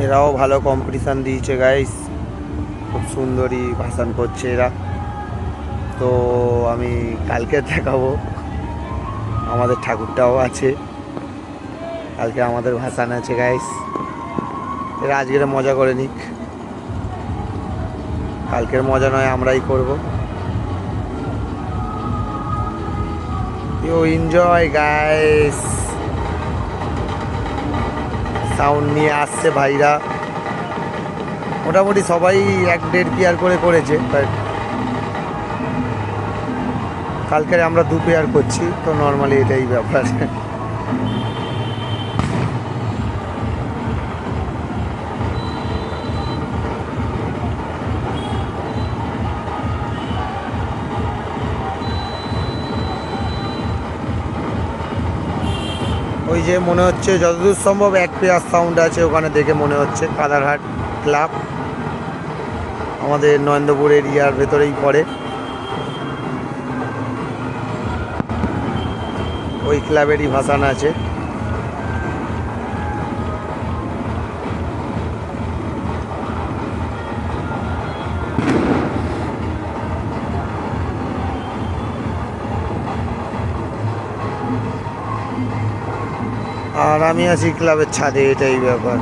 এরাও ভালো কম্পিটিশান দিয়েছে গাইস খুব সুন্দরই ভাষণ করছে এরা। তো আমি কালকে দেখাবো। আমাদের ঠাকুরটাও আছে। কালকে আমাদের ভাসান আছে গাইস এরা আজকের মজা করে নিক। কালকের মজা নয়, আমরাই করব। ইউ এনজয় গাইস সাউন্ড নিয়ে আসছে ভাইরা। মোটামুটি সবাই এক দেড় পেয়ার করে করেছে কালকে আমরা দু পেয়ার করছি, তো নর্মালি এটাই ব্যাপার। ওই যে মনে হচ্ছে যতদূর সম্ভব এক পেয়ার সাউন্ড আছে ওখানে দেখে মনে হচ্ছে কাদারহাট ক্লাব আমাদের নরেন্দ্রপুর এরিয়ার ভেতরেই পড়ে। ওই ক্লাবেরই ভাসান আছে। আর আমি আছি ক্লাবের ছাদে, এটাই ব্যাপার।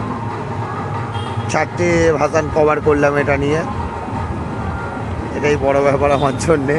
চারটে ভাসান কভার করলাম এটা নিয়ে। এটাই বড় ব্যাপার আমার জন্যে।